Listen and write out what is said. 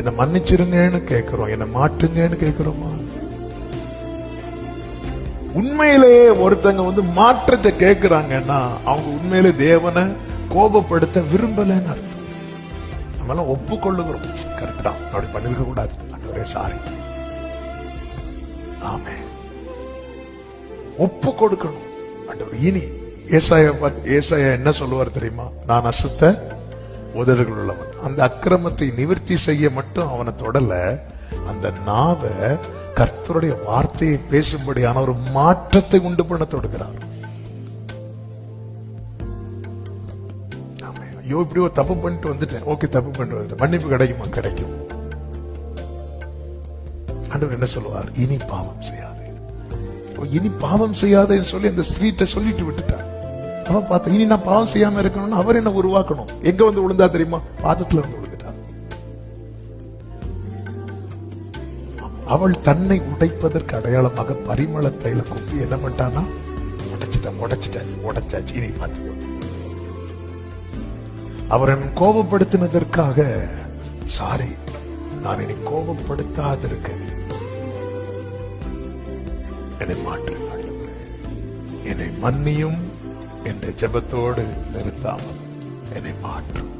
என்னை மன்னிச்சிருங்கன்னு கேட்கிறோம். என்ன மாற்றுங்கன்னு கேட்கிறோமா? உண்மையிலேயே ஒருத்தங்க வந்து மாற்றத்தை கேட்கிறாங்கன்னா அவங்க உண்மையிலே தேவனை கோபப்படுத்த விரும்பலன்னு அர்த்தம். நம்மளாம் ஒப்புக்கொள்ளுகிறோம். கரெக்ட் தான். அப்படி பண்ணிருக்க கூடாது. அன்றவரே சாரி ஆமே. ஒப்பு கொடுக்கணும் அன்றவர் இனி ஏசாய பார்த்து ஏசாயா என்ன சொல்லுவார் தெரியுமா? நான் அசுத்த உதடுகள் உள்ளவன் அந்த அக்கிரமத்தை நிவர்த்தி செய்ய மட்டும் அவனை தொடல அந்த நாவை கர்த்தருடைய வார்த்தையை பேசும்படியான ஒரு மாற்றத்தை உண்டு பண்ண தொடுகிறார் ஐயோ இப்படி ஒரு தப்பு பண்ணிட்டு வந்துட்டேன். ஓகே தப்பு பண்ணிட்டு வந்துட்டேன். மன்னிப்பு கிடைக்குமா? கிடைக்கும். ஆண்டவர் என்ன சொல்லுவார்? இனி பாவம் செய்யாதே. இனி பாவம் செய்யாதேன்னு சொல்லி அந்த ஸ்திரீட்ட சொல்லிட்டு விட்டுட்டார். அவன் பார்த்து இனி நான் பாவம் செய்யாம இருக்கணும்னு அவர் என்ன உருவாக்கணும். எங்க வந்து விழுந்தா தெரியுமா? பாதத்துல வந்து விழுந்துட்டார் அவள் தன்னை உடைப்பதற்கு அடையாளமாக பரிமள தைல குப்பி என்ன பண்ணிட்டானா உடைச்சிட்டான் உடைச்சிட்டாச்சு உடைச்சாச்சு. இனி பார்த்துக்கோ அவர் கோபப்படுத்தினதற்காக சாரி நான் இனி கோபப்படுத்தாதிருக்க என்னை மாற்றுங்க என்னை மன்னியும் എന്റെ ജപത്തോട് നിർത്താമത് എന്നെ മാറ്റും